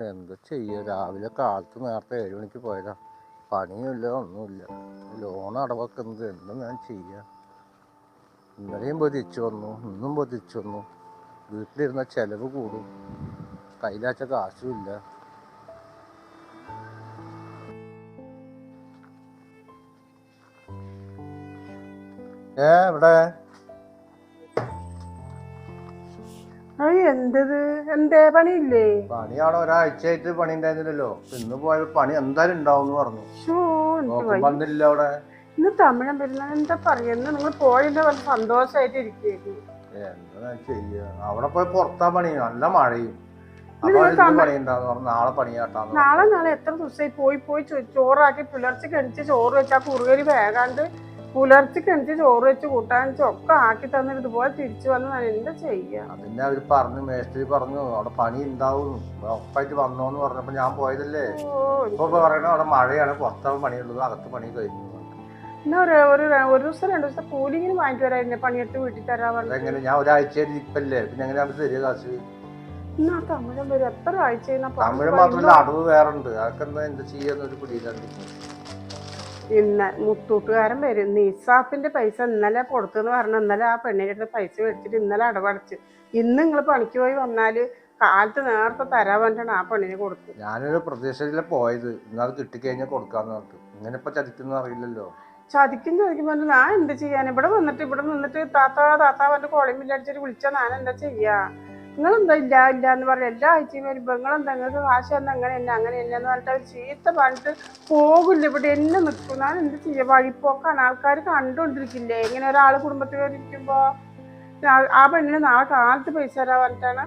എന്താ ചെയ്യുക രാവിലെ കാലത്ത് നേരത്തെ ഏഴ് മണിക്ക് പോയതാ. പണിയുമില്ല ഒന്നുമില്ല. ലോൺ അടവക്കുന്നത് എന്താ ഞാൻ ചെയ്യുക ഇന്നലെയും പൊതിച്ചു വന്നു ഇന്നും പൊതിച്ചു വന്നു. വീട്ടിലിരുന്ന ചെലവ് കൂടും. കയ്യിലാച്ച കാശും ഇല്ല. ഏ ഇവിടെ അയ്യ എന്തത്? എന്തേ പണിയില്ലേ? പണിയാണ്? ഒരാഴ്ചയായിട്ട് പണി ഉണ്ടായിരുന്നില്ലല്ലോ. ഇന്ന് പോയ പണി എന്തായാലും ഉണ്ടാവും എന്ന് പറഞ്ഞു. വന്നില്ല അവിടെ. ഇന്ന് തമിഴൻ പെരുന്നാൾ എന്താ പറയുന്നത് നിങ്ങൾ പോയതിന്റെ വല്ല സന്തോഷമായിട്ട് ഇരിക്കുന്നു എന്താ ചെയ്യ? അവിടെ പോയി പുറത്താ പണി. നല്ല മഴയും. പണി നാളെ നാളെ എത്ര ദിവസമായി പോയി പോയി ചോറാക്കി പുലർച്ചെ കഴിച്ച് ചോറ് വെച്ചാൽ കുറുകരി വേകാണ്ട് പുലർച്ചെ എനിക്ക് ചോറ് വെച്ച് കൂട്ടാൻ ഒക്കെ ആക്കി തന്നിട്ട് ഇതുപോലെ തിരിച്ചു വന്ന് ഞാൻ എന്താ ചെയ്യാ? പിന്നെ അവർ പറഞ്ഞു മേസ്ത്രി പറഞ്ഞു അവിടെ പണി ഉണ്ടാവും ഉറപ്പായിട്ട് വന്നോന്ന് പറഞ്ഞപ്പോ ഞാൻ പോയതല്ലേ. ഇപ്പൊ പറയണ അവിടെ മഴയാണ് പുറത്താണ് പണിയുള്ളത് അകത്ത് പണി കഴിഞ്ഞു. എന്നാ ഒരു ഒരു ഒരു ദിവസം രണ്ടു ദിവസം കൂലിങ്ങിന് വാങ്ങിച്ചു വരായിരുന്നേ പണിയെടുത്ത് വീട്ടിൽ തരാൻ പറഞ്ഞു ഞാൻ ഒരാഴ്ച ഇരിപ്പല്ലേ പിന്നെ എങ്ങനെ നമുക്ക് തരിക കാശ്? എന്നാ തമിഴൻ വരും എത്ര ആഴ്ച തമിഴ് മാത്രമല്ല അടവ് ഉണ്ട് അതൊക്കെ എന്താ എന്ത് ചെയ്യാന്നൊരു പിടിയിലാണ് ഇന്ന മുത്തൂട്ടുകാരൻ വരും. നിസാഫിന്റെ പൈസ ഇന്നലെ കൊടുത്തെന്ന് പറഞ്ഞു ഇന്നലെ ആ പെണ്ണിന്റെ അടുത്ത് പൈസ മേടിച്ചിട്ട് ഇന്നലെ അടവടച്ച്. ഇന്ന് നിങ്ങൾ പണിക്ക് പോയി വന്നാൽ കാലത്ത് നേരത്തെ തരാൻ വേണ്ടിയാണ് ആ പെണ്ണിന് കൊടുത്തത്. ഞാനൊരു പ്രതീക്ഷയിലെ പോയത്. ഇന്നത് കിട്ടിക്കഴിഞ്ഞാൽ കൊടുക്കാന്ന് പറഞ്ഞു ഇങ്ങനെ ഇപ്പൊ ചതിക്കുന്ന അറിയില്ലല്ലോ. ചതിക്കും ചതിക്കും പറഞ്ഞു ഞാൻ എന്ത് ചെയ്യാൻ ഇവിടെ വന്നിട്ട് ഇവിടെ നിന്നിട്ട് താത്ത താത്ത പറഞ്ഞിട്ട് കോളിംഗ് ബില്ലടിച്ചിട്ട് വിളിച്ചാൽ ഞാൻ എന്താ ചെയ്യാ? നിങ്ങൾ എന്താ ഇല്ല ഇല്ല എന്ന് പറഞ്ഞ എല്ലാ ആഴ്ചയും വരുമ്പോൾ നിങ്ങളെന്താ നിങ്ങൾക്ക് കാശ് തന്നെ അങ്ങനെ തന്നെ അങ്ങനെ തന്നെ എന്ന് പറഞ്ഞിട്ട് അവർ ചീത്ത പറഞ്ഞിട്ട് പോകില്ല ഇവിടെ എന്നെ നിൽക്കും. ഞാൻ എന്ത് ചെയ്യുക വഴിപ്പോക്കാണ്. ആൾക്കാർ കണ്ടുകൊണ്ടിരിക്കില്ലേ ഇങ്ങനെ ഒരാൾ കുടുംബത്തിൽ ഇരിക്കുമ്പോ ആ- പെണ്ണിന് നാളെ കാലത്ത് പൈസ തരാൻ പറഞ്ഞിട്ടാണ്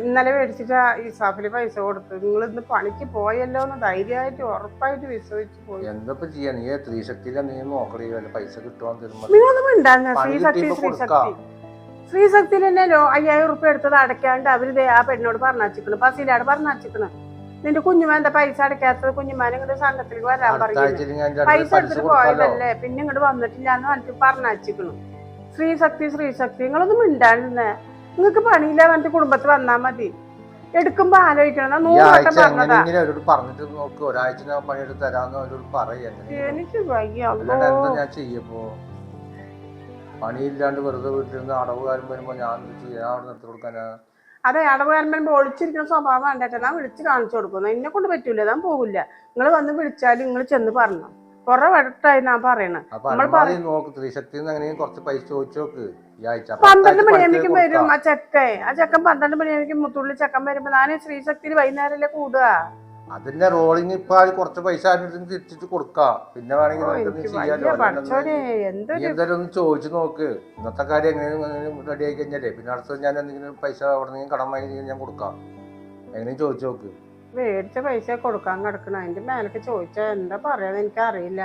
ഇന്നലെ മേടിച്ചിട്ട് ഈ ഇസാഫിൽ പൈസ കൊടുത്തു. നിങ്ങൾ ഇന്ന് പണിക്ക് പോയല്ലോ എന്ന് ധൈര്യമായിട്ട് ഉറപ്പായിട്ട് വിശ്വസിച്ച് പോയി. എന്തപ്പോ ചെയ്യാ? നീ സ്ത്രീശക്തിയിലെ നീ നോക്കണേ പൈസ കിട്ടുവാൻ നിങ്ങളൊന്നും ഉണ്ടായിരുന്ന സ്ത്രീശക്തി ശ്രീശക്തി ശ്രീശക്തിയിൽ തന്നെ ലോ അയ്യായിരം ഉറുപ്പ്യ എടുത്തത് അടയ്ക്കാണ്ട് അവർ ദേ ആ പെണ്ണോട് പറഞ്ഞിക്കണ് പസിലാട് പറഞ്ഞിക്കണ് നിന്റെ കുഞ്ഞുമാൻ എന്താ പൈസ അടയ്ക്കാത്തത്? കുഞ്ഞുമാൻ ഇങ്ങോട്ട് സംഘത്തിലേക്ക് വരാൻ പറയുന്നു. പൈസ എടുത്തിട്ട് പോയതല്ലേ? പിന്നെ ഇങ്ങോട്ട് വന്നിട്ടില്ല എന്ന് പറഞ്ഞിട്ട് പറഞ്ഞിക്കണു ശ്രീശക്തി ശ്രീശക്തി നിങ്ങളൊന്നും മിണ്ടാണ്ടിരുന്നേ നിങ്ങൾക്ക് പണിയില്ല പറഞ്ഞിട്ട് കുടുംബത്തിൽ വന്നാ മതി. എടുക്കുമ്പോ ആലോചിക്കണം. പറഞ്ഞിട്ട് നോക്ക്. ഒരാഴ്ച പണിയെടുത്ത് തരാന്ന് അവരോട് പറയാ. എനിക്ക് വയ്യ. പണിയില്ലാണ്ട് വെറുതെ വീട്ടിലിരുന്ന് അടവുകാരൻ വരുമ്പോ ഞാൻ എന്ത് അവിടെ നിർത്തി കൊടുക്കാനാ? അതെ അടവുകാരൻ ഒളിച്ചിരിക്കുന്ന സ്വഭാവം വേണ്ടട്ടെ ഞാൻ വിളിച്ച് കാണിച്ചു കൊടുക്കുന്നു. എന്നെ കൊണ്ട് പറ്റൂല ഞാൻ പോകില്ല നിങ്ങൾ വന്ന് വിളിച്ചാൽ നിങ്ങൾ ചെന്ന് പറഞ്ഞു. കൊറേ വട്ടമായി ഞാൻ പറയണ. നോക്ക് കുറച്ച് പൈസ ചോദിച്ചു നോക്ക്. പന്ത്രണ്ട് മണിയാകുമ്പോഴേക്കും വരും. ആ ചെക്കൻ. ആ ചെക്കൻ പന്ത്രണ്ട് മണിയാകുമ്പോഴേക്കും മുത്തുള്ളി ചെക്കൻ വരുമ്പോ. ഞാൻ ശ്രീശക്തിയിൽ വൈകുന്നേരമല്ലേ കൂടുക. അതിന്റെ റോളിങ് ഇപ്പൊ കുറച്ച് പൈസ ആയിട്ട് തിരിച്ചിട്ട് കൊടുക്കാം. പിന്നെ വേണമെങ്കിൽ എനിക്ക് ചെയ്യാലോ. എന്തായാലും ഒന്ന് ചോദിച്ചു നോക്ക്. ഇന്നത്തെ കാര്യം എങ്ങനെയും റെഡി ആയി കഴിഞ്ഞാലേ പിന്നെ അടുത്തത് ഞാൻ എന്തെങ്കിലും പൈസ അവിടെ നിന്ന് കടം വാങ്ങി ഞാൻ കൊടുക്കാം. എങ്ങനെയും ചോദിച്ചു നോക്ക്. മേടിച്ച പൈസ കൊടുക്കാൻ കിടക്കണം. അതിന്റെ മേലൊക്കെ ചോദിച്ചാൽ എന്താ പറയാന്ന് എനിക്കറിയില്ല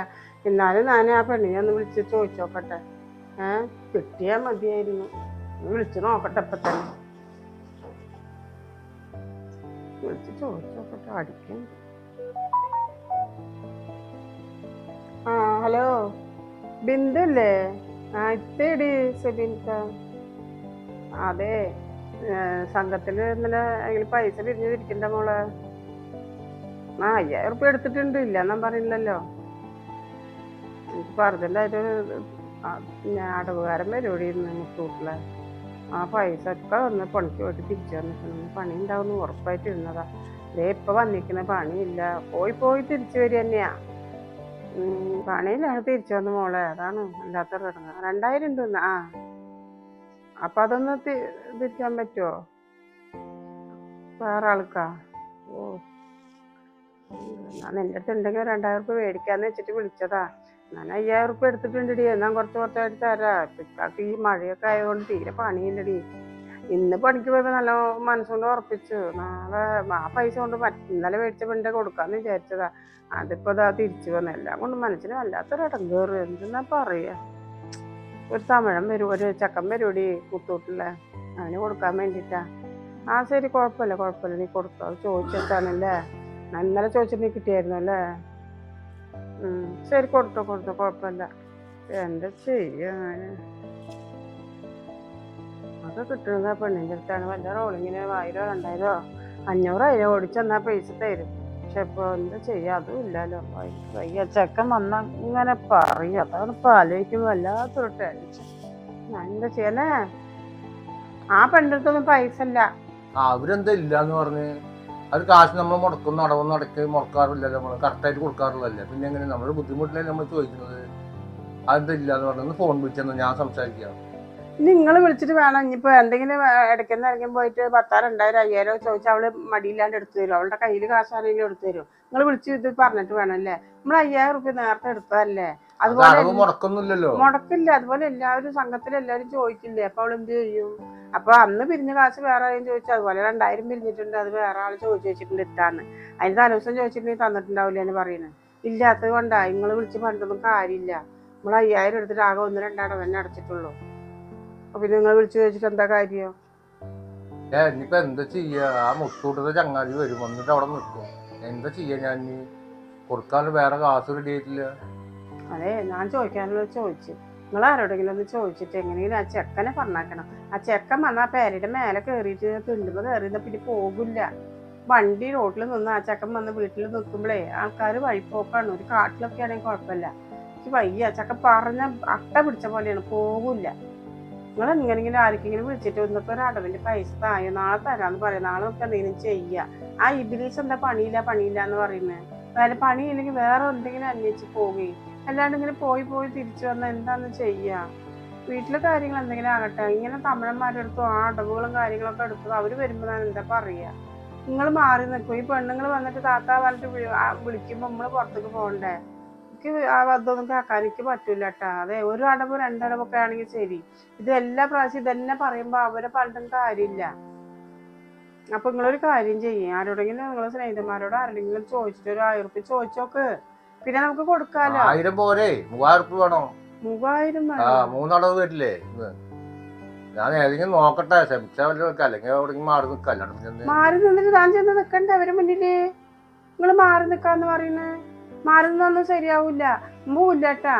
എന്നാലും ഞാൻ ആ പെണ്ണിനെ ഒന്ന് വിളിച്ച് ചോദിച്ചോക്കട്ടെ ഏഹ് കിട്ടിയാ മതിയായിരുന്നു. വിളിച്ചു നോക്കട്ടെ ഇപ്പൊ തന്നെ വിളിച്ച് ചോദിച്ചു അടിക്കും. ആ ഹലോ? ബിന്ദു അല്ലേ? ആ ഇത്തേടി സെബിൻക അതെ. സംഘത്തിൽ ഇന്നലെ അതിൽ പൈസ പിരിഞ്ഞു തിരിക്കണ്ട മോളെ. ആ അയ്യായിരം ഉറുപ്പ്യ എടുത്തിട്ടുണ്ട്. ഇല്ല എന്നാ പറയില്ലല്ലോ എനിക്ക് പറഞ്ഞില്ലായിട്ട് ഞാൻ അടവുകാരൻ പരിപാടി ഇന്ന് മുത്തൂട്ടിലെ ആ പൈസ ഒക്കെ വന്ന് പണിക്ക് പോയിട്ട് തിരിച്ചു വന്നിട്ടുണ്ട്. പണി ഉണ്ടാവുന്ന ഉറപ്പായിട്ട് ഇരുന്നതാ ദേ ഇപ്പൊ വന്നിരിക്കുന്ന പണിയില്ല. പോയി പോയി തിരിച്ചു വരിക തന്നെയാ. ഉം, പണിയില്ലാതെ തിരിച്ചു വന്ന മോളെ. അതാണ് അല്ലാത്ത കിടങ്ങ രണ്ടായിരം ഉണ്ട് ആ. അപ്പൊ അതൊന്ന് തിരിക്കാൻ പറ്റുമോ വേറെ ആൾക്കാ. ഓ. എന്റെ അടുത്ത് ഉണ്ടെങ്കിൽ രണ്ടായിരം രൂപ മേടിക്കാന്ന് വെച്ചിട്ട് വിളിച്ചതാ. ഞാൻ അയ്യായിരം ഉറുപ്പ്യ എടുത്തിട്ടുണ്ടടി. എന്നാ കുറച്ച് കുറച്ചായിട്ട് തരാം. ഇപ്പൊക്ക് ഈ മഴയൊക്കെ ആയതുകൊണ്ട് തീരെ പണിയില്ലടി. ഇന്ന് പണിക്ക് പോയപ്പോ നല്ല മനസ്സുകൊണ്ട് ഉറപ്പിച്ചു. നാളെ ആ പൈസ കൊണ്ട് ഇന്നലെ മേടിച്ച പെണ്ണിന്റെ കൊടുക്കാന്ന് വിചാരിച്ചതാ. അതിപ്പോ ഇതാ തിരിച്ചു വന്നു. എല്ലാം കൊണ്ട് മനസ്സിന് വല്ലാത്തൊരു ഇടങ്കേറ് എന്തെന്നാ പറയാ? ഒരു തമിഴൻ വരും ഒരു ചക്കൻ വരൂടി കുത്തൂട്ടില്ല അവന് കൊടുക്കാൻ വേണ്ടിട്ടാ. ആ ശരി കുഴപ്പമില്ല കുഴപ്പമില്ല. നീ അത് ഞാൻ ഇന്നലെ ചോദിച്ചിട്ട് നീ കിട്ടിയായിരുന്നു അല്ലേ ഉം, ശരി കൊടുത്തോ കൊടുത്തോ കുഴപ്പമില്ല. എന്താ ചെയ്യാ കിട്ടുന്നത് ആ പെണ്ണിന്റെ അടുത്താണ്. വല്ല റോളിങ്ങിന് ആയിരോ രണ്ടായിരോ അഞ്ഞൂറ് അതിനെ ഓടിച്ചെന്നാ പൈസ തരും. പക്ഷെ ഇപ്പൊ എന്താ ചെയ്യാ? അതും ഇല്ലല്ലോ. വയ്യ. ചെക്കൻ വന്ന ഇങ്ങനെ പറയും. അതാണ് ഇപ്പൊ ആലോചിക്കുമ്പോ വല്ലാത്തൊരു ടെൻഷൻ ഞാൻ എന്താ ചെയ്യണേ? ആ പെണ്ണിടത്തൊന്നും പൈസ ഇല്ല. അവരെന്താ ഇല്ലാന്ന് പറഞ്ഞ്? അത് കാശ് നമ്മൾ മുടക്കും നടവും അടയ്ക്ക് മുടക്കാറില്ലല്ലോ നമ്മൾ കറക്റ്റായിട്ട് കൊടുക്കാറുള്ളല്ലേ പിന്നെ എങ്ങനെ? നമ്മൾ ബുദ്ധിമുട്ടിലല്ലേ നമ്മൾ ചോദിക്കുന്നത്? അതില്ല ഇല്ലാന്ന് പറഞ്ഞത് ഫോൺ വിളിച്ചെന്ന് ഞാൻ സംസാരിക്കാം. നിങ്ങൾ വിളിച്ചിട്ട് വേണം. ഇനിയിപ്പോ എന്തെങ്കിലും ഇടയ്ക്കുന്ന ഇറങ്ങി പോയിട്ട് പത്താറ് രണ്ടായിരം അയ്യായിരം ചോദിച്ചാൽ അവൾ മടിയില്ലാണ്ട് എടുത്തു തരും. അവളുടെ കയ്യിൽ കാശാണെങ്കിലും എടുത്തു തരും. നിങ്ങൾ വിളിച്ച് ഇത് പറഞ്ഞിട്ട് വേണം അല്ലേ? നമ്മൾ അയ്യായിരം റുപ്യ നേരത്തെ എടുത്തതല്ലേ? അതുപോലെ മുടക്കൊന്നുമില്ലല്ലോ മുടക്കില്ല. അതുപോലെ എല്ലാവരും സംഘത്തിൽ എല്ലാവരും ചോദിക്കില്ലേ? അപ്പൊ അവൾ എന്ത് ചെയ്യും? അപ്പൊ അന്ന് പിരിഞ്ഞ കാശ് വേറെ ആരെയും ചോദിച്ചു അതുപോലെ രണ്ടായിരം പിരിഞ്ഞിട്ടുണ്ട്. അത് വേറെ ആൾ ചോദിച്ചു വെച്ചിട്ടുണ്ട് ഇട്ടാന്ന്. അതിന് തലേദിവസം ചോദിച്ചിട്ടുണ്ടെങ്കിൽ തന്നിട്ടുണ്ടാവില്ല എന്ന് പറയുന്നത് ഇല്ലാത്തത് കൊണ്ടാ. നിങ്ങൾ വിളിച്ച് പറഞ്ഞിട്ടൊന്നും കാര്യമില്ല. നമ്മൾ അയ്യായിരം എടുത്തിട്ട് ആകെ ഒന്ന് രണ്ടാടം തന്നെ അടച്ചിട്ടുള്ളൂ. അപ്പൊ പിന്നെ നിങ്ങൾ വിളിച്ചു ചോദിച്ചിട്ട് എന്താ കാര്യം? ഏ ഇനിയിപ്പോ എന്താ ചെയ്യാ? ആ മുത്തൂട്ടത്തെ ചങ്ങാതി വരും. വന്നിട്ട് അവിടെ നിൽക്കും എന്താ ചെയ്യാ ഞാൻ കൊടുക്കാൻ വേറെ കാശ് റെഡി ആയിട്ടില്ല. അതെ ഞാൻ ചോദിക്കാനുള്ളത് ചോദിച്ചു. നിങ്ങൾ ആരോടെങ്കിലും ഒന്ന് ചോദിച്ചിട്ട് എങ്ങനെയെങ്കിലും ആ ചെക്കനെ പറഞ്ഞാക്കണം ആ ചെക്കൻ വന്ന് ആ പേരയുടെ മേലെ കയറിയിട്ട് തിണ്ടുമ്പോൾ കയറിയിരുന്ന പിന്നെ പോകില്ല. വണ്ടി റോഡിൽ നിന്ന് ആ ചെക്കൻ വന്ന് വീട്ടിൽ നിൽക്കുമ്പോഴേ ആൾക്കാർ വഴിപ്പോക്കാണ് ഒരു കാട്ടിലൊക്കെ ആണെങ്കിൽ കുഴപ്പമില്ല. എനിക്ക് വയ്യ. ചെക്കൻ പറഞ്ഞ അട്ട പിടിച്ച പോലെയാണ്. പോകില്ല. നിങ്ങൾ എങ്ങനെയെങ്കിലും ആർക്കെങ്കിലും വിളിച്ചിട്ട് ഇന്നത്തെ ഒരു അടവിന്റെ പൈസ തായോ? നാളെ തരാമെന്ന് പറയാം. നാളെ നമുക്ക് എന്തെങ്കിലും ചെയ്യുക ആ ഇബിലീസ് എന്താ പണിയില്ല പണിയില്ല എന്ന് പറയുന്നത് വേറെ പണിയില്ലെങ്കിൽ വേറെ എന്തെങ്കിലും അന്വേഷിച്ച് പോവുകയും അല്ലാണ്ട് ഇങ്ങനെ പോയി പോയി തിരിച്ചു വന്നാൽ എന്താന്ന് ചെയ്യാ? വീട്ടിലെ കാര്യങ്ങൾ എന്തെങ്കിലും ആകട്ടെ. ഇങ്ങനെ തമിഴന്മാരുടെ അടുത്തും ആ അടവുകളും കാര്യങ്ങളൊക്കെ എടുത്തത് അവർ വരുമ്പോ ഞാൻ എന്താ പറയാ? നിങ്ങൾ മാറി നിൽക്കും. ഈ പെണ്ണുങ്ങൾ വന്നിട്ട് താത്ത പറഞ്ഞിട്ട് വിളിക്കുമ്പോ നമ്മൾ പുറത്തേക്ക് പോകണ്ടേ? എനിക്ക് ആ അതൊന്നും കേൾക്കാൻ എനിക്ക് പറ്റൂല കേട്ടാ അതെ ഒരു അടവ് രണ്ടടവൊക്കെ ആണെങ്കിൽ ശരി. ഇത് എല്ലാ പ്രാവശ്യം ഇതന്നെ പറയുമ്പോ അവരെ പറഞ്ഞിട്ടും കാര്യമില്ല. അപ്പൊ നിങ്ങളൊരു കാര്യം ചെയ്യും. ആരോടെങ്കിലും നിങ്ങളെ സ്നേഹിതന്മാരോട് ആരോടെങ്കിലും ചോദിച്ചിട്ട് ഒരു ആയിരം ചോദിച്ചോക്ക്. പിന്നെ നമുക്ക് കൊടുക്കാലോ? ആയിരം പോരെ. മൂവായിരം ഉറുപ്പ് വേണോ? മൂവായിരം ആ മൂന്നടവ് വരില്ലേ ഇന്ന്? ഞാൻ ഏതെങ്കിലും നോക്കട്ടെ. ശ്രമിച്ചാൽ വല്ല അല്ലെങ്കിൽ അവിടെ മാറി നിൽക്കാം. അല്ലാണ്ട്? മാറി നിന്നിട്ട് താൻ ചെന്ന് നിക്കണ്ടേ? അവരെ മുന്നിൽ. നിങ്ങൾ മാറി നിക്കാന്ന് പറയുന്നേ. മാറി നിന്നൊന്നും ശരിയാവൂല. പോവില്ലട്ടാ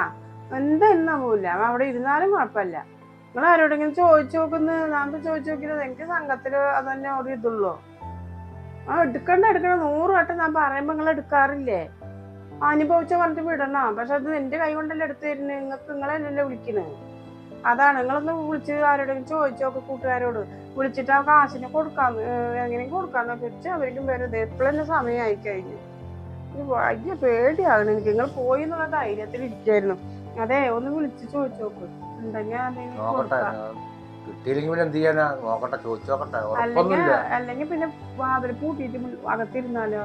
എന്താ പോവില്ല അവിടെ ഇരുന്നാലും കുഴപ്പമില്ല. നിങ്ങൾ ആരോടെങ്കിലും ചോദിച്ചു നോക്കുന്ന. ഇപ്പൊ ചോദിച്ചു നോക്കിയത് എനിക്ക് സംഘത്തിൽ അതന്നെ തന്നെ ഒരു ഇതുള്ളൂ. ആ എടുക്കണ്ട എടുക്കണ നൂറ് വട്ടം ഞാൻ പറയുമ്പോ നിങ്ങൾ എടുക്കാറില്ലേ? അനുഭവിച്ച പറഞ്ഞിട്ട് വിടണം? പക്ഷെ അത് എന്റെ കൈ കൊണ്ടല്ലേ എടുത്തു തരുന്നത് നിങ്ങൾക്ക് നിങ്ങളല്ലല്ലോ വിളിക്കുന്നത് അതാണ്. നിങ്ങളൊന്ന് വിളിച്ച് ആരോടെങ്കിലും ചോദിച്ചോക്കെ കൂട്ടുകാരോട്. വിളിച്ചിട്ട് ആ കാശിന് കൊടുക്കാന്ന് എങ്ങനെയും കൊടുക്കാന്ന് വെച്ച് അവർക്കും വരും. എപ്പോഴെന്നെ സമയമായി കഴിഞ്ഞു. ഒരു വലിയ പേടിയാകണം എനിക്ക്. നിങ്ങൾ പോയി എന്നുള്ള ധൈര്യത്തിൽ ഇരിക്കായിരുന്നു. അതെ ഒന്ന് വിളിച്ച് ചോദിച്ചോക്ക് ഉണ്ടെങ്കിൽ അല്ലെങ്കിൽ പിന്നെ വാതിൽ പൂട്ടിയിട്ട് അകത്തിരുന്നാലോ?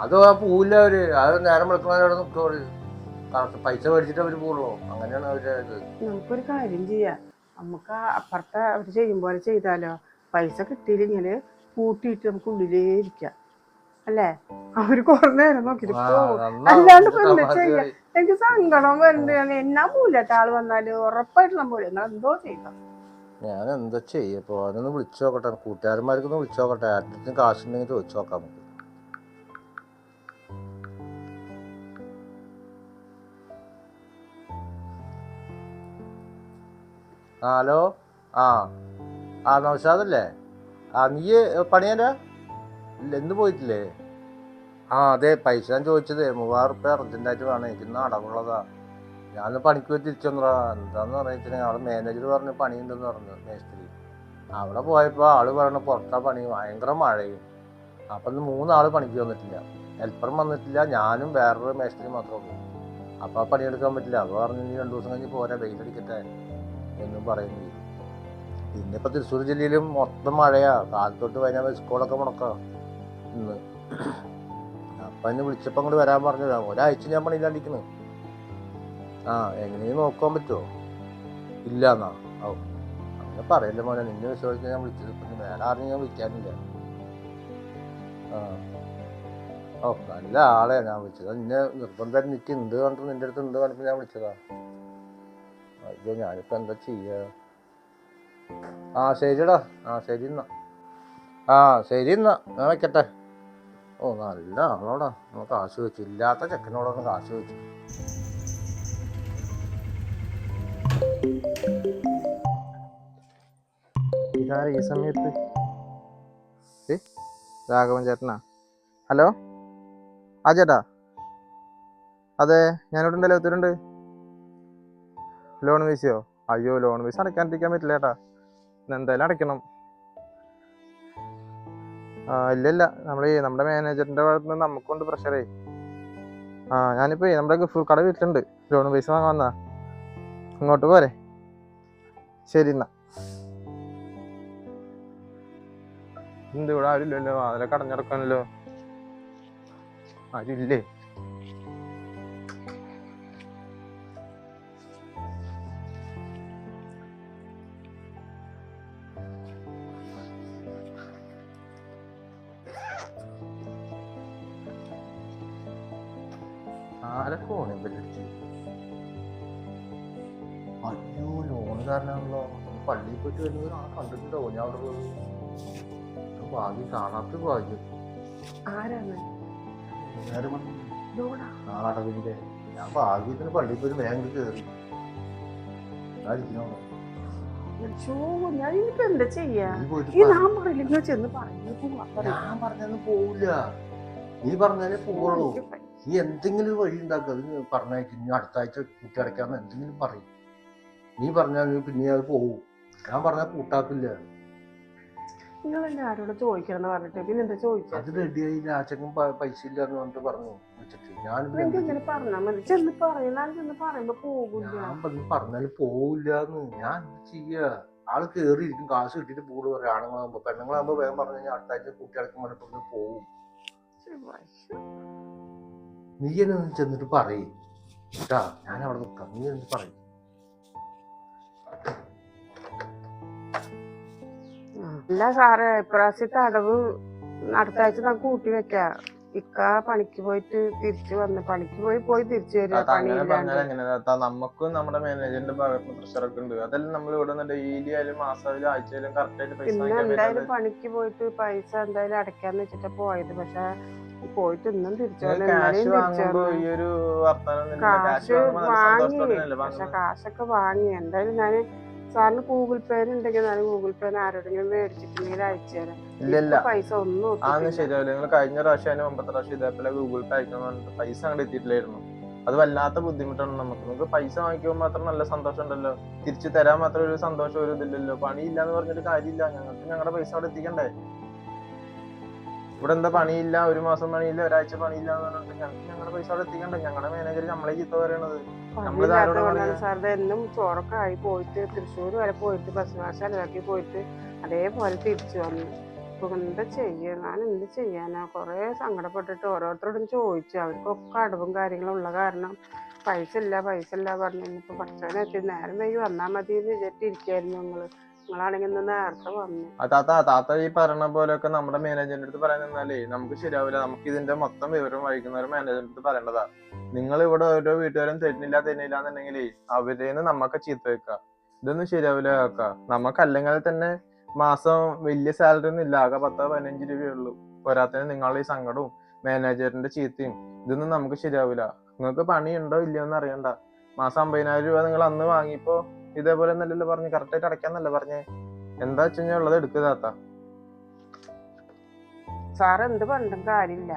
അത് ആ പൂവില്ല അവർ അത് നേരം വിളിക്കുന്നവരോട് നിൽക്കും കറക്റ്റ് പൈസ മേടിച്ചിട്ട് അവർ പോകുള്ളൂ അങ്ങനെയാണ് അവർ ഇത്. നമുക്കൊരു കാര്യം ചെയ്യാം. നമുക്ക് അപ്പുറത്തെ അവർ ചെയ്യും പോലെ ചെയ്താലോ? പൈസ കിട്ടിയില്ലെങ്കിൽ കൂട്ടിയിട്ട് നമുക്ക് ഉള്ളിലേ ഇരിക്കാം. അല്ലേ? അവർ കുറെ നേരം നോക്കിട്ട് പോകും അല്ലാണ്ട് ഇപ്പൊ എന്താ തമാശ ചെയ്യാ? എനിക്ക് സങ്കടം വരുന്നുണ്ട് എന്നാ പോലെട്ട ആൾ വന്നാൽ ഉറപ്പായിട്ട് നിങ്ങൾ എന്തോ ചെയ്യാം ഞാൻ എന്താ ചെയ്യപ്പോ അവനൊന്ന് വിളിച്ചു നോക്കട്ടെ. കൂട്ടുകാരന്മാർക്കൊന്ന് വിളിച്ചു നോക്കട്ടെ. ആരുടെ കാശുണ്ടെങ്കിൽ ചോദിച്ചു നോക്കാം നമുക്ക്. ഹലോ? ആ. ആ നൗഷാദല്ലേ? ആ നീ പണിയല്ല ഇല്ല പോയിട്ടില്ലേ? ആ അതെ പൈസ ഞാൻ ചോദിച്ചത് മൂവായിരം റുപ്യ അർജന്റായിട്ട് വേണം. എനിക്ക് ഇന്ന് അടവുള്ളതാ. ഞാൻ പണിക്ക് പോയി തിരിച്ചു വന്നതാ എന്താന്ന് പറഞ്ഞിട്ടുണ്ടെങ്കിൽ അവിടെ മാനേജർ പറഞ്ഞ് പണിയുണ്ടെന്ന് പറഞ്ഞു മേസ്ത്രി. അവിടെ പോയപ്പോൾ ആൾ പറഞ്ഞു പുറത്താ പണി ഭയങ്കര മഴയും. അപ്പം ഇന്ന് മൂന്നാൾ പണിക്ക് വന്നിട്ടില്ല. ഹെൽപ്പറും വന്നിട്ടില്ല. ഞാനും വേറൊരു മേസ്ത്രി മാത്രമേ ഉള്ളൂ. അപ്പം ആ പണിയെടുക്കാൻ പറ്റില്ല. അപ്പോൾ പറഞ്ഞു രണ്ടു ദിവസം കഴിഞ്ഞ് പോരാ വെയിലടിക്കട്ടെ. എന്നും പറയുന്നു. പിന്നെ ഇപ്പം തൃശ്ശൂർ ജില്ലയിലും മൊത്തം മഴയാ. കാലത്തോട്ട് കഴിഞ്ഞാൽ സ്കൂളൊക്കെ മുടക്കാം. ഇന്ന്. അപ്പം എന്നെ വിളിച്ചപ്പോൾ അങ്ങോട്ട് വരാൻ പറഞ്ഞതാ ഒരാഴ്ച ഞാൻ പണിയില്ലാണ്ടിരിക്കുന്നു ആ എങ്ങനെയും നോക്കാൻ പറ്റുമോ ഇല്ല എന്നാ ഓ അങ്ങനെ പറയല്ല മോനെ. നിന്നെ വിശ്വസിച്ച് ഞാൻ വിളിച്ചത്. പിന്നെ വേറെ ആരും ഞാൻ വിളിക്കാനില്ല. ആ. ഓ നല്ല ആളെയാണ് ഞാൻ വിളിച്ചത്. നിന്നെ നിർബന്ധം നിൽക്കുന്നുണ്ട് കണ്ടിട്ട് നിന്റെ അടുത്ത് ഉണ്ട് കണ്ടപ്പോൾ ഞാൻ വിളിച്ചതാ? അയ്യോ ഞാനിപ്പോൾ എന്താ ചെയ്യുക ആ ശരിടാ ആ ശരി എന്നാ. ആ ശരി എന്നാ. ഞാൻ വെക്കട്ടെ. ഓ നല്ല ആളോടാ. നമുക്ക് കാശ് വെച്ചു. ഇല്ലാത്ത ചെക്കനോടൊന്ന് കാശ് വെച്ചു. ഈ സമയത്ത്? രാഘവൻ ചേട്ടനാ? ഹലോ? ആ ചേട്ടാ. അതെ ഞാനിവിടെ ഉണ്ടല്ലോ ഒത്തിരിണ്ട് ലോൺ വീസിയോ അയ്യോ ലോൺ വീസ് അടയ്ക്കാണ്ടിരിക്കാൻ പറ്റില്ല ഇന്ന് എന്തായാലും അടയ്ക്കണം. ഇല്ല ഇല്ല നമ്മളീ നമ്മുടെ മാനേജറിന്റെ ഭാഗത്ത് നിന്ന് നമുക്കുണ്ട് പ്രഷറേ ആ ഞാനിപ്പോ നമ്മുടെ ഗഫൂർ കട വീട്ടിലുണ്ട്. ലോൺ പൈസ വാങ്ങാൻ വന്നാ. ഇങ്ങോട്ട് പോരെ. ശരി എന്നാ. എന്ത് ഇവിടെ ആരുമില്ലല്ലോ അടഞ്ഞിടക്കാനല്ലോ കടഞ്ഞടക്കാനല്ലോ ആരുമില്ലേ? അയ്യോ ലോണ് കാരണമാണല്ലോ പള്ളിയിൽ പോയിട്ട് വരുന്നത് ആ ഞാൻ അവിടെ ഇപ്പൊ ഭാഗ്യം കാണാത്ത ഭാഗ്യം. ആരാണ്? ഞാൻ ഭാഗ്യത്തിന് പള്ളിയിൽ പോയി വേഗം കയറി ഞാൻ ഇനിയിപ്പോ എന്താ ചെയ്യാ? നീ പോയിട്ട് ഈ പറ. പറയില്ല നിങ്ങൾ ചെന്ന് പറഞ്ഞു ഞാൻ പറഞ്ഞൊന്നും പോവില്ല. നീ പറഞ്ഞാലേ പോവുള്ളൂ. നീ എന്തെങ്കിലും ഒരു വഴി ഉണ്ടാക്കുക അത് പറഞ്ഞയക്കും നീ അടുത്ത ആഴ്ച കുട്ടി അടയ്ക്കാന്ന് എന്തെങ്കിലും പറയും. നീ പറഞ്ഞാൽ പിന്നെ അത് പോവും. ഞാൻ പറഞ്ഞാൽ കൂട്ടാക്കില്ല. നിങ്ങൾ എന്നെ ആരോട് ചോദിക്കണം എന്ന് പറഞ്ഞിട്ട്? പിന്നെ എന്താ ചോദിച്ചത് അത് റെഡിയായി രാജക്കും പൈസ ഇല്ല എന്ന് പറഞ്ഞിട്ട് പറഞ്ഞു. വെച്ചിട്ട് ഞാൻ നിങ്ങൾക്ക് ഇങ്ങനെ പറഞ്ഞാൽ മതി. ചെന്ന് പറയുന്ന ചെന്ന് പറയുമ്പോ പോകില്ല. ഞാൻ പറഞ്ഞാൽ പോവില്ല എന്ന് ഞാൻ ചെയ്യാ? ആൾ കേറിയിരിക്കും കാശ് കിട്ടിയിട്ട് പൂട് പറയും. ആണുങ്ങളാകുമ്പോ പെണ്ണുങ്ങളാകുമ്പോ വേഗം പറഞ്ഞു കഴിഞ്ഞാൽ അടുത്ത ആഴ്ച കുട്ടി പറഞ്ഞിട്ട് പോവും. നീ എന്നെ ചെന്നിട്ട് പറയും. കേട്ടാ ഞാൻ അവിടെ നിൽക്കാം നീ എന്നിട്ട് പറയും. അല്ല സാറേ ഇപ്രാവശ്യത്തെ അടവ് അടുത്ത ആഴ്ച നമുക്ക് കൂട്ടി വെക്കാം. ഇക്ക പണിക്ക് പോയിട്ട് തിരിച്ചു വന്ന് പണിക്ക് പോയി പോയി തിരിച്ചു വരിക നമുക്കും നമ്മുടെ മാനേജറിന്റെ ഭാഗത്ത് പ്രഷറൊക്കെ ഉണ്ട്. അതെല്ലാം നമ്മൾ ഇവിടെ ഡെയിലി ആയാലും മാസമായാലും ആഴ്ചയിലും കറക്റ്റ് ആയിട്ട് പൈസ എന്തായാലും പണിക്ക് പോയിട്ട് പൈസ എന്തായാലും അടയ്ക്കാന്ന് വെച്ചിട്ടാ പോയത്. പക്ഷെ പോയിട്ട് ഇന്നും തിരിച്ചു കാശ് വാങ്ങി. പക്ഷെ കാശൊക്കെ വാങ്ങി. എന്തായാലും ഞാൻ സാറിന് ഗൂഗിൾ പേ ഉണ്ടെങ്കിൽ ഞാൻ ഗൂഗിൾ പേ ആരോടെങ്കിലും മേടിച്ചിട്ടുണ്ടെങ്കിൽ അയച്ചു തരാം. ഇല്ല പൈസ ഒന്നും. ശരിയാവില്ല നിങ്ങൾ കഴിഞ്ഞ പ്രാവശ്യം അതിന് മുമ്പത്തെ പ്രാവശ്യം ഇതേപോലെ ഗൂഗിൾ പേ അയക്കണം പറഞ്ഞിട്ട് പൈസ അങ്ങോട്ട് എത്തിയിട്ടില്ലായിരുന്നു. അത് വല്ലാത്ത ബുദ്ധിമുട്ടാണ് നമുക്ക്. നമുക്ക് പൈസ വാങ്ങിക്കുമ്പോൾ മാത്രം നല്ല സന്തോഷം ഉണ്ടല്ലോ. തിരിച്ചു തരാൻ മാത്രം ഒരു സന്തോഷം ഒരു ഇതില്ലല്ലോ. പണിയില്ല എന്ന് പറഞ്ഞിട്ട് കാര്യമില്ല. ഞങ്ങൾക്ക് ഞങ്ങളുടെ പൈസ അവിടെ എത്തിക്കണ്ടേ? ഇവിടെ എന്താ പണിയില്ല? ഒരു മാസം പണിയില്ല ഒരാഴ്ച പണിയില്ല എന്ന് പറഞ്ഞിട്ട് ഞങ്ങൾക്ക് ഞങ്ങളുടെ പൈസ അവിടെ എത്തിക്കണ്ട? ഞങ്ങളുടെ മാനേജർ നമ്മളെ ചീത്ത പറയണത്? സാറിന്റെ എന്നും ചോറൊക്കെ ആയി പോയിട്ട് തൃശ്ശൂർ വരെ പോയിട്ട് ബസ് ഇതാക്കി പോയിട്ട് അതേപോലെ തിരിച്ചു വന്നു. ഇപ്പൊ എന്താ ചെയ്യുക ഞാൻ എന്ത് ചെയ്യാനാ? കൊറേ സങ്കടപ്പെട്ടിട്ട് ഓരോരുത്തരോടും ചോദിച്ചു. അവർക്കൊക്കെ അടവും കാര്യങ്ങളും ഉള്ള കാരണം പൈസ ഇല്ല പൈസ ഇല്ല പറഞ്ഞു ഇപ്പൊ ഭക്ഷണം എത്തി നേരം വൈകി വന്നാൽ മതി എന്ന് വിചാരിച്ചിരിക്കായിരുന്നു നിങ്ങൾ നിങ്ങളാണെങ്കിൽ നേരത്തെ വന്നു. താത്ത താത്ത ഈ പറയണ പോലെയൊക്കെ നമ്മുടെ മാനേജറിന്റെ അടുത്ത് പറയാൻ നമുക്ക് ശരിയാവില്ല. നമുക്ക് ഇതിന്റെ മൊത്തം വിവരം വഹിക്കുന്ന ഒരു മാനേജറിന്റെ അടുത്ത് പറയേണ്ടതാ. നിങ്ങൾ ഇവിടെ ഓരോ വീട്ടുകാരും തരുന്നില്ല തരുന്നില്ല എന്നുണ്ടെങ്കിലേ അവരേന്ന് നമ്മക്ക് ചീത്ത വെക്കാം. ഇതൊന്നും ശരിയാവില്ല കാക്ക. നമുക്ക് അല്ലെങ്കിൽ തന്നെ മാസം വലിയ സാലറി ഒന്നും ഇല്ല. ആകെ പത്തോ പതിനഞ്ച് രൂപയേ ഉള്ളൂ പോരാത്തതിന് നിങ്ങളുടെ ഈ സങ്കടവും മാനേജറിന്റെ ചീത്തയും ഇതൊന്നും നമുക്ക് ശരിയാവില്ല. നിങ്ങൾക്ക് പണിയുണ്ടോ ഇല്ലയോ എന്ന് അറിയണ്ട. മാസം അമ്പതിനായിരം രൂപ നിങ്ങൾ അന്ന് വാങ്ങിയപ്പോ ഇതേപോലെ നല്ലല്ലോ പറഞ്ഞു കറക്റ്റ് ആയിട്ട് അടയ്ക്കാന്നല്ലേ പറഞ്ഞേ. എന്താ വെച്ച് കഴിഞ്ഞാൽ ഉള്ളത് എടുക്കുക സാർ എന്ത് പറഞ്ഞിട്ടും കാര്യമില്ല.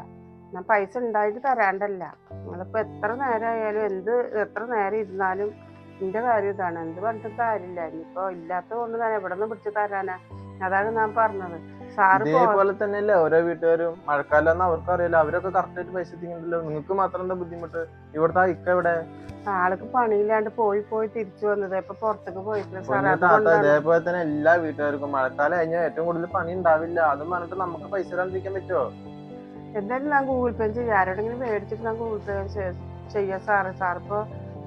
ഞാൻ പൈസ ഉണ്ടായിട്ട് തരാണ്ടല്ല. നിങ്ങളിപ്പോ എത്ര നേരമായാലും എന്ത് എത്ര നേരം ഇരുന്നാലും എന്റെ കാര്യം ഇതാണ്. എന്ത് പറഞ്ഞിട്ടും കാര്യമില്ല. ഇനിയിപ്പോ ഇല്ലാത്തത് കൊണ്ട് ഞാൻ എവിടെ നിന്ന് പിടിച്ചു തരാനാ? അതാണ് ഞാൻ പറഞ്ഞത്. ഇതേപോലെ തന്നെയല്ലേ ഓരോ വീട്ടുകാരും മഴക്കാലം എന്ന് അവർക്ക് അറിയില്ല അവരൊക്കെ കറക്റ്റ് ആയിട്ട് പൈസ എത്തിക്കുന്നുണ്ടല്ലോ. നിങ്ങൾക്ക് മാത്രം എന്താ ബുദ്ധിമുട്ട്? ഇവിടുത്തെ ഇക്ക ഇവിടെ ആൾക്ക് പണിയില്ലാണ്ട് പോയി പോയി തിരിച്ചു വന്നത്. ഇപ്പൊ പുറത്തേക്ക് പോയിട്ടില്ല അതേപോലെ തന്നെ എല്ലാ വീട്ടുകാർക്കും മഴക്കാലം കഴിഞ്ഞാൽ ഏറ്റവും കൂടുതൽ പണി ഉണ്ടാവില്ല. അതും പറഞ്ഞിട്ട് നമുക്ക് പൈസ തന്നിരിക്കാൻ പറ്റുമോ? എന്തായാലും ഞാൻ ഗൂഗിൾ പേ ചെയ്യാം. ആരോടെങ്കിലും മേടിച്ചിട്ട് ഞാൻ ഗൂഗിൾ പേ ചെയ്യാം സാറ്. സാറിപ്പോ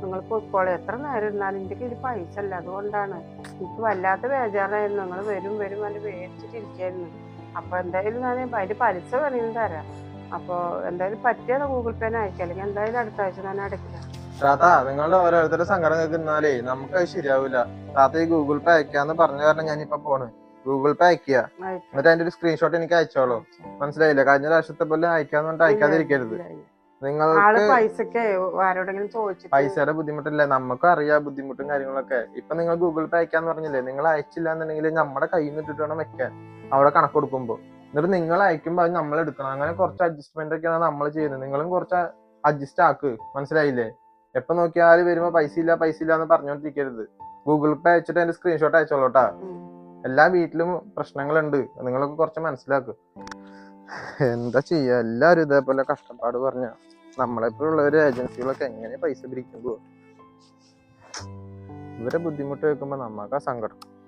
നിങ്ങൾ പൊയ്ക്കോളെ എത്ര നേരം ഇരുന്നാലും എന്റെ കയ്യിൽ പൈസ അല്ല അതുകൊണ്ടാണ്. എനിക്ക് വല്ലാത്ത ബേജാറായിരുന്നു. നിങ്ങൾ വരും വരും എന്ന് മേടിച്ചിട്ടിരിക്കായിരുന്നു. അപ്പൊ എന്തായാലും ഞാൻ അതിന്റെ പലിശ വേണമെങ്കിലും തരാം. അപ്പൊ എന്തായാലും പറ്റിയത് ഗൂഗിൾ പേന് അയക്കാം അല്ലെങ്കിൽ എന്തായാലും അടുത്ത ആഴ്ച ഞാൻ അടയ്ക്കാം താത്ത നിങ്ങളുടെ ഓരോരുത്തരുടെ സങ്കടം കേൾക്കുന്നാലേ നമുക്ക് അത് ശരിയാവില്ല താത്ത ഈ ഗൂഗിൾ പേ അയക്കാന്ന് പറഞ്ഞ കാരണം ഞാനിപ്പോ പോണ്. ഗൂഗിൾ പേ അയക്കുക. അയക്കാം. എന്നിട്ട് അതിന്റെ ഒരു സ്ക്രീൻഷോട്ട് എനിക്ക് അയച്ചോളൂ. മനസ്സിലായില്ല? കഴിഞ്ഞ പ്രാവശ്യത്തെ പോലെ അയക്കാന്ന് പറഞ്ഞിട്ട് അയക്കാതിരിക്കരുത്. നിങ്ങൾ പൈസയുടെ ബുദ്ധിമുട്ടില്ല? നമുക്ക് അറിയാം ബുദ്ധിമുട്ടും കാര്യങ്ങളൊക്കെ. ഇപ്പൊ നിങ്ങൾ ഗൂഗിൾ പേ അയക്കാന്ന് പറഞ്ഞില്ലേ? നിങ്ങൾ അയച്ചില്ല എന്നുണ്ടെങ്കിൽ നമ്മുടെ കയ്യിൽ നിന്ന് ഇട്ടിട്ട് വേണം വെക്കാൻ. അവിടെ കണക്ക് കൊടുക്കുമ്പോൾ എന്നിട്ട് നിങ്ങൾ അയക്കുമ്പോൾ അത് നമ്മൾ എടുക്കണം. അങ്ങനെ കുറച്ച് അഡ്ജസ്റ്റ്മെന്റ് ഒക്കെയാണ് നമ്മൾ ചെയ്യുന്നത്. നിങ്ങളും കുറച്ച് അഡ്ജസ്റ്റ് ആക്ക്. മനസ്സിലായില്ലേ? എപ്പൊ നോക്കിയാൽ വരുമ്പോ പൈസ ഇല്ല പൈസ ഇല്ല എന്ന് പറഞ്ഞോണ്ടിരിക്കരുത്. ഗൂഗിൾ പേ അയച്ചിട്ട് അതിന്റെ സ്ക്രീൻഷോട്ട് അയച്ചോളൂട്ടാ. എല്ലാ വീട്ടിലും പ്രശ്നങ്ങളുണ്ട്. നിങ്ങളൊക്കെ കുറച്ച് മനസ്സിലാക്ക്. എന്താ ചെയ്യാ? എല്ലാരും ഇതേപോലെ കഷ്ടപ്പാട് പറഞ്ഞ. നമ്മളെപ്പോലുള്ള ഒരു ഏജൻസികളൊക്കെ എങ്ങനെ പൈസ പിരിക്കുമ്പോ? ഇവരെ ബുദ്ധിമുട്ട് വെക്കുമ്പോ നമ്മക്ക് ആ സങ്കടം.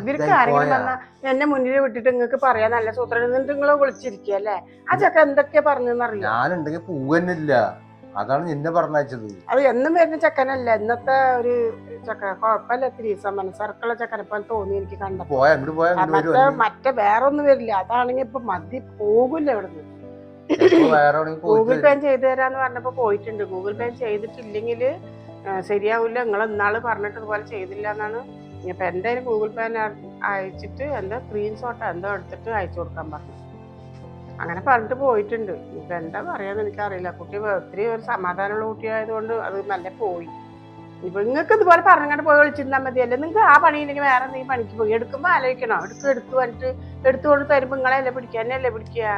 ഇവർക്ക് ആരെങ്കിലും പറഞ്ഞാൽ എന്നെ മുന്നിൽ വിട്ടിട്ട് നിങ്ങൾക്ക് പറയാൻ നല്ല സൂത്രം എന്നിട്ട് നിങ്ങൾ വിളിച്ചിരിക്കുക അല്ലേ? ആ ചക്ക എന്തൊക്കെയാ പറഞ്ഞെന്നറിയാം ഞാനുണ്ടെങ്കിൽ പൂവന്നില്ല. അതാണ് നിന്നെ പറഞ്ഞത് അത് എന്നും വരുന്ന ചക്കനല്ല. ഇന്നത്തെ ഒരു ചക്ക കുഴപ്പമില്ല. തിരിസമ്മന മനസ്സിറക്കുള്ള ചക്കനെ പോലെ തോന്നി എനിക്ക് കണ്ടപ്പോ. മറ്റേ മറ്റേ വേറെ ഒന്നും വരില്ല. അതാണെങ്കിൽ ഇപ്പൊ മതി. പോകില്ല ഇവിടുന്ന് ഗൂഗിൾ പേ ചെയ്തു തരാന്ന് പറഞ്ഞപ്പോ പോയിട്ടുണ്ട്. ഗൂഗിൾ പേ ചെയ്തിട്ടില്ലെങ്കിൽ ശരിയാവില്ല നിങ്ങൾ ഇന്നാൾ പറഞ്ഞിട്ട് ഇതുപോലെ ചെയ്തില്ല എന്നാണ് ഇപ്പൊ എന്തായാലും ഗൂഗിൾ പേ അയച്ചിട്ട് എന്താ സ്ക്രീൻഷോട്ടോ എന്തോ എടുത്തിട്ട് അയച്ചു കൊടുക്കാൻ പറഞ്ഞു. അങ്ങനെ പറഞ്ഞിട്ട് പോയിട്ടുണ്ട്. ഇപ്പൊ എന്താ പറയാന്ന് എനിക്കറിയില്ല. കുട്ടി ഒത്തിരി ഒരു സമാധാനമുള്ള കുട്ടിയായതുകൊണ്ട് അത് നല്ല പോയി. ഇപ്പൊ നിങ്ങൾക്ക് ഇതുപോലെ പറഞ്ഞങ്ങോട്ട് പോയി വിളിച്ചിരുന്നാൽ മതിയല്ലേ നിങ്ങൾക്ക് ആ പണിയില്ലെങ്കിൽ വേറെ എന്തെങ്കിലും പണിക്ക് പോയി. എടുക്കുമ്പോൾ ആലോചിക്കണോ. എടുക്കും എടുത്തു വന്നിട്ട് എടുത്തുകൊണ്ട് തരുമ്പോൾ നിങ്ങളെയല്ലേ പിടിക്കുക? എന്നെയല്ലേ പിടിക്കുക?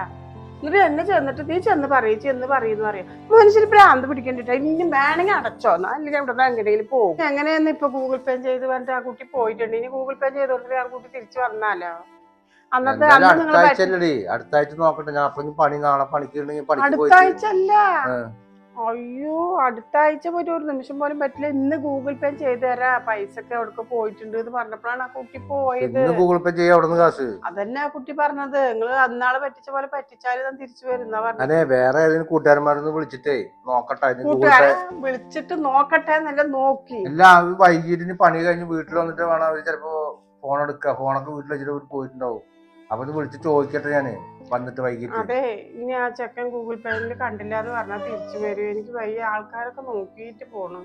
എന്നിട്ട് എന്നെ ചെന്നിട്ട് നീ ചെന്ന് പറയും ചെന്ന് പറയുന്നു പറയും മനുഷ്യന് ഭ്രാന്ത് പിടിക്കണ്ടിട്ട്. ഇനി വേണമെങ്കിൽ അടച്ചോ. അല്ലെങ്കിൽ ഇവിടെ എങ്ങനെയെങ്കിലും പോകും. എങ്ങനെയെന്ന് ഇപ്പൊ ഗൂഗിൾ പേ ചെയ്ത് പറഞ്ഞിട്ട് ആ കുട്ടി പോയിട്ടുണ്ട്. ഇനി ഗൂഗിൾ പേ ചെയ്ത് കൊടുത്തിട്ട് ആ കുട്ടി തിരിച്ചു വന്നാലോ? അന്നത്തെ അടുത്താഴ്ച നോക്കട്ടെ. ഞാൻ പണി നാളെ പണിക്ക് അടുത്താഴ്ച അല്ല. അയ്യോ അടുത്ത ആഴ്ച പോയിട്ട് ഒരു നിമിഷം പോലും പറ്റില്ല. ഇന്ന് ഗൂഗിൾ പേ ചെയ്ത് തരാ. പൈസ ഒക്കെ അവിടെ പോയിട്ടുണ്ട് എന്ന് പറഞ്ഞപ്പോഴാണ് ആ കുട്ടി പോയത്. ഗൂഗിൾ പേ ചെയ്യാം അവിടെ കാശ്. അതന്നെ ആ കുട്ടി പറഞ്ഞത്. നിങ്ങൾ അന്നാൾ പറ്റിച്ച പോലെ പറ്റിച്ചാൽ ഞാൻ തിരിച്ചു വരുന്ന വേറെ ഏതെങ്കിലും കൂട്ടുകാരന്മാരൊന്ന് വിളിച്ചിട്ടേ നോക്കട്ടെ. വിളിച്ചിട്ട് നോക്കട്ടെ എന്നല്ല നോക്കി. അല്ല വൈകിട്ട് പണി കഴിഞ്ഞ് വീട്ടിൽ വന്നിട്ട് വേണം അവർ ചിലപ്പോ ഫോൺ എടുക്കുക ഫോണൊക്കെ വീട്ടിൽ വെച്ചിട്ട് പോയിട്ടുണ്ടാവും. അപ്പൊ ഇത് വിളിച്ച് ചോദിക്കട്ടെ ഞാൻ. വന്നിട്ട് വൈകിട്ട്. അതെ ഇനി ആ ചെക്കൻ ഗൂഗിൾ പേയിൽ കണ്ടില്ല എന്ന് പറഞ്ഞാൽ തിരിച്ചു വരും. എനിക്ക് വയ്യ ആൾക്കാരൊക്കെ നോക്കിയിട്ട് പോണു.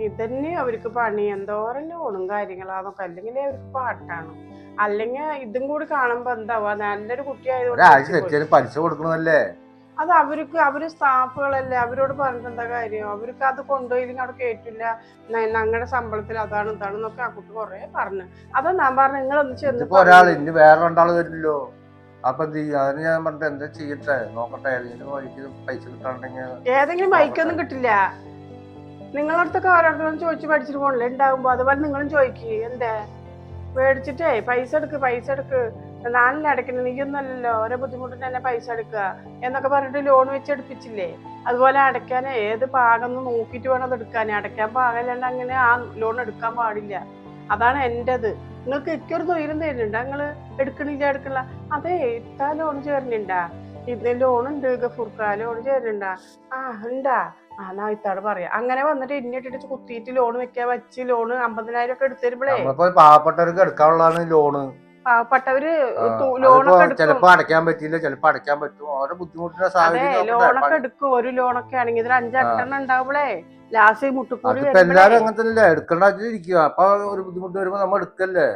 ഇതന്നെ അവർക്ക് പണി. എന്തോരം ലോണും കാര്യങ്ങളാന്നൊക്കെ. അല്ലെങ്കിൽ അവർക്ക് പാട്ടാണ്. അല്ലെങ്കിൽ ഇതും കൂടി കാണുമ്പോ എന്താവാ? നല്ലൊരു കുട്ടിയായത് പലിശ കൊടുക്കണമല്ലേ അത് അവർക്ക് അവർ സ്റ്റാഫുകളല്ലേ അവരോട് പറഞ്ഞിട്ട് എന്താ കാര്യം? അവർക്ക് അത് കൊണ്ടുപോയില്ലെങ്കിൽ അവിടെ കേട്ടില്ല ഞങ്ങളുടെ ശമ്പളത്തിൽ അതാണ് ഇതാണ് എന്നൊക്കെ ആ കുട്ടി കുറെ പറഞ്ഞു. അതാ ഞാൻ പറഞ്ഞു നിങ്ങളൊന്ന് ചെന്ന് ഒരാൾ ഇനി വേറെ രണ്ടാൾ വരില്ലോ? അപ്പൊ അതിന് ഞാൻ പറഞ്ഞിട്ട് എന്താ ചെയ്യട്ടെ? നോക്കട്ടെ ഏതെങ്കിലും വഴിക്ക് പൈസ കിട്ടാണ്ടെങ്കിൽ ഏതെങ്കിലും ബൈക്കൊന്നും കിട്ടില്ല. നിങ്ങളടുത്തൊക്കെ ഓരോരുത്തരും ചോദിച്ചു പഠിച്ചിട്ട് പോണല്ലേ? ഉണ്ടാകുമ്പോ അതുപോലെ നിങ്ങളും ചോദിക്കേ. എന്തേ? മേടിച്ചിട്ടേ പൈസ എടുക്ക് പൈസ എടുക്ക്. നാലിൽ അടയ്ക്കണം നീയൊന്നുമല്ലല്ലോ ഓരോ ബുദ്ധിമുട്ടിന് തന്നെ പൈസ എടുക്കുക എന്നൊക്കെ പറഞ്ഞിട്ട് ലോൺ വെച്ച് എടുപ്പിച്ചില്ലേ അതുപോലെ അടയ്ക്കാൻ ഏത് പാകം എന്ന് നോക്കിയിട്ട് വേണം അത് എടുക്കാൻ അടയ്ക്കാൻ പാകമില്ലാണ്ട് അങ്ങനെ ആ ലോൺ എടുക്കാൻ പാടില്ല. അതാണ് എന്റെത് നിങ്ങൾക്ക് ഇക്കൊരു തൊഴിലും തരുന്നുണ്ട്? നിങ്ങൾ എടുക്കണില്ല എടുക്കണില്ല. അതെ ഇത്താ ലോൺ ചേരുന്നുണ്ടാ ഇത് ലോൺ ഉണ്ട് ഗഫൂർക്ക ലോൺ ചേരുന്നുണ്ടാ ആ ഉണ്ടാ. ആ എന്നാ ഇത്താട് പറയാം. അങ്ങനെ വന്നിട്ട് ഇന്നിട്ടിട്ട് കുത്തിയിട്ട് ലോൺ വെക്കാൻ വെച്ച് ലോൺ അമ്പതിനായിരം ഒക്കെ എടുത്തു തരുമ്പോഴേ നമ്മളിപ്പോ പാവപ്പെട്ടവർക്ക് എടുക്കാനുള്ളതാണ് ലോണ് പാവപ്പെട്ടവര് ലോണൊക്കെ ചിലപ്പോ അടയ്ക്കാൻ പറ്റില്ല ചിലപ്പോ അടയ്ക്കാൻ പറ്റും. ഓരോ സാഹചര്യം ലോണൊക്കെ എടുക്കും ഒരു ലോണൊക്കെ ആണെങ്കിൽ. ഇതിൽ അഞ്ചെട്ടെണ്ണം ഉണ്ടാവുമ്പളേ ലാസ്റ്റ് മുട്ടുകൂടി എല്ലാരും അങ്ങനെ തന്നെ എടുക്കണ്ട ഇരിക്കുക അപ്പൊ ഒരു ബുദ്ധിമുട്ട് വരുമ്പോ നമ്മൾ എടുക്കല്ലേ?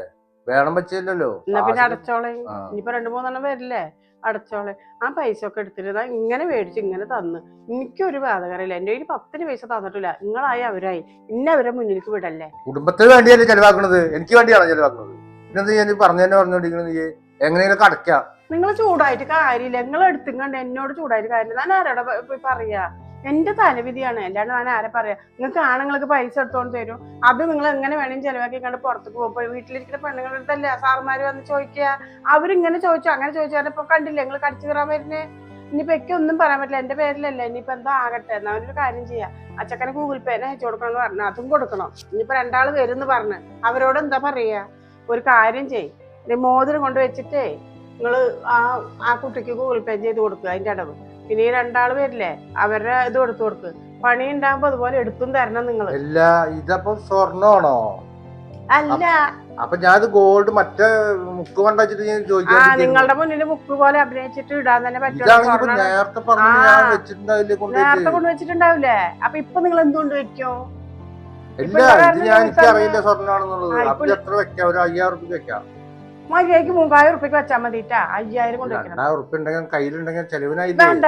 വേണം വെച്ചില്ലല്ലോ എന്നാ പിന്നെ അടച്ചോളെ. ഇനിയിപ്പോ രണ്ടു മൂന്നെണ്ണം വരില്ലേ? അടച്ചോളെ. ആ പൈസ ഒക്കെ എടുത്തിട്ട് ഇങ്ങനെ മേടിച്ച് ഇങ്ങനെ തന്ന്. എനിക്കൊരു ബാധകരമില്ല. എന്റെ കയ്യിൽ പത്തിന് പൈസ തന്നിട്ടില്ല. നിങ്ങളായി അവരായി. ഇന്നെ അവരെ മുന്നിലേക്ക് വിടല്ലേ? കുടുംബത്തിന് വേണ്ടിയല്ലേ ചെലവാക്കുന്നത് എനിക്ക് വേണ്ടിയാണോ ചെലവാക്കുന്നത് പിന്നെന്താ ഞാൻ പറഞ്ഞു തന്നെ പറഞ്ഞോണ്ടിരിക്കണത് നീ? എങ്ങനെയൊക്കെ അടയ്ക്കാം. നിങ്ങൾ ചൂടായിട്ട് കാര്യമില്ല. നിങ്ങൾ എടുത്തും കണ്ട് എന്നോട് ചൂടായിട്ട് കാര്യമില്ല. ഞാൻ ആരോടെ പറയാ? എന്റെ തലവിധിയാണ്. അല്ലാണ്ട് ഞാൻ ആരെ പറയാ? നിങ്ങൾക്ക് ആണുങ്ങൾക്ക് പൈസ എടുത്തോണ്ട് തരും. അത് നിങ്ങൾ എങ്ങനെ വേണമെങ്കിൽ ചെലവാക്കി കണ്ട് പുറത്തേക്ക് പോകും. വീട്ടിലിരിക്കുന്ന പെണ്ണുങ്ങളുടെ അടുത്തല്ലേ? സാറുമാര് വന്ന് ചോദിക്കുക. അവരിങ്ങനെ ചോദിച്ചു. അങ്ങനെ ചോദിച്ചാൽ ഇപ്പൊ കണ്ടില്ലേ? നിങ്ങൾ കടിച്ചു കയറാൻ വരുന്നേ. ഇനിയിപ്പോ എനിക്ക് ഒന്നും പറയാൻ പറ്റില്ല. എന്റെ പേരിലല്ലേ? ഇനിയിപ്പോ എന്താ ആകട്ടെ. എന്നാ ഒരു കാര്യം ചെയ്യാം. അച്ചക്കനെ ഗൂഗിൾ പേനെ അയച്ചു കൊടുക്കണം എന്ന് പറഞ്ഞു. അതും കൊടുക്കണം. ഇനിയിപ്പോ രണ്ടാൾ വരും എന്ന് പറഞ്ഞ്. അവരോട് എന്താ പറയാ? ഒരു കാര്യം ചെയ്. മോതിരം കൊണ്ട് വെച്ചിട്ടേ നിങ്ങൾ ആ ആ കുട്ടിക്ക് ഗൂഗിൾ പേ ചെയ്ത് കൊടുക്കുക അതിന്റെ അടവ്. പിന്നെ ഈ രണ്ടാൾ വരില്ലേ അവരുടെ ഇത് കൊടുത്തു കൊടുക്ക്. പണി ഉണ്ടാകുമ്പോ അതുപോലെ എടുത്തും തരണം നിങ്ങൾ അല്ല ഇതപ്പം സ്വർണമാണോ അല്ല. അപ്പൊ ഞാൻ ഇത് ഗോൾഡ് മറ്റേ മുക്ക് ആ നിങ്ങളുടെ മുന്നിൽ മുക്ക് പോലെ അഭിനയിച്ചിട്ട് ഇടാൻ തന്നെ പറ്റും നേരത്തെ കൊണ്ടുവച്ചിട്ടുണ്ടാവില്ലേ? അപ്പൊ ഇപ്പൊ നിങ്ങൾ എന്തുകൊണ്ട് വെക്കും? ഇല്ല ഇത് ഞാൻ എനിക്ക് അറിയില്ല സ്വർണമാണെന്നുള്ളത്. അപ്പൊ എത്ര വെക്കാം? ഒരു അയ്യായിരം റുപ്യ വെക്കാം. മര്യാദയ്ക്ക് മൂവായിരം ഉറുപ്പിക്ക് വെച്ചാൽ മതിട്ടാ. അയ്യായിരം കൊണ്ട് രണ്ടായിരം റുപ്യ ഉണ്ടെങ്കിൽ കയ്യിലുണ്ടെങ്കിൽ ചെലവിനായില്ലേ? വേണ്ട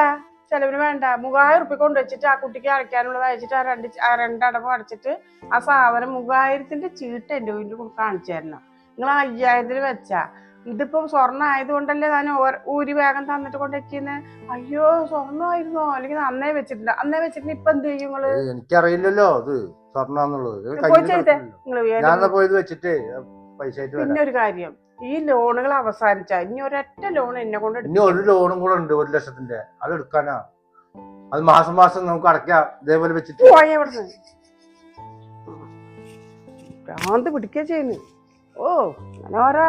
ചെലവിന് വേണ്ട. മൂവായിരം ഉറുപ്പിക കൊണ്ട് വെച്ചിട്ട് ആ കുട്ടിക്ക് അടയ്ക്കാനുള്ളത് അയച്ചിട്ട് ആ രണ്ട് ആ രണ്ടടവ് അടച്ചിട്ട് ആ സാധനം മൂവായിരത്തിന്റെ ചീട്ട് എന്റെ വീട്ടിൽ കാണിച്ചു തരണം. നിങ്ങൾ അയ്യായിരത്തിന് വെച്ചാ. ഇതിപ്പോ സ്വർണം ആയതുകൊണ്ടല്ലേ താൻ ഊരി വേഗം തന്നിട്ട് കൊണ്ടെത്തിയെന്ന്? അയ്യോ സ്വർണമായിരുന്നോ? അല്ലെങ്കിൽ അന്നേ വെച്ചിട്ടുണ്ട് അന്നേ വെച്ചിട്ട് ഇപ്പൊ എന്ത് ചെയ്യും നിങ്ങൾ എനിക്കറിയില്ലല്ലോ. അത് സ്വർണാന്നുള്ളത്. ഞാൻ പോയത് വെച്ചിട്ട് പൈസ പിന്നെ ഒരു കാര്യം. ഈ ലോണുകൾ അവസാനിച്ച ഇനി ഒരൊറ്റ ലോൺ എന്നെ കൊണ്ട് ഇനി ഒരു ലോണും കൂടെ ഉണ്ട് ഒരു ലക്ഷത്തിന്റെ. അത് എടുക്കാനാ. അത് മാസം മാസം നമുക്ക് അടയ്ക്കാം. ഇതേപോലെ വെച്ചിട്ട്. പോയ ഭ്രാന്ത് പിടിക്കുക ചെയ്യുന്നു ഓ ഓരോ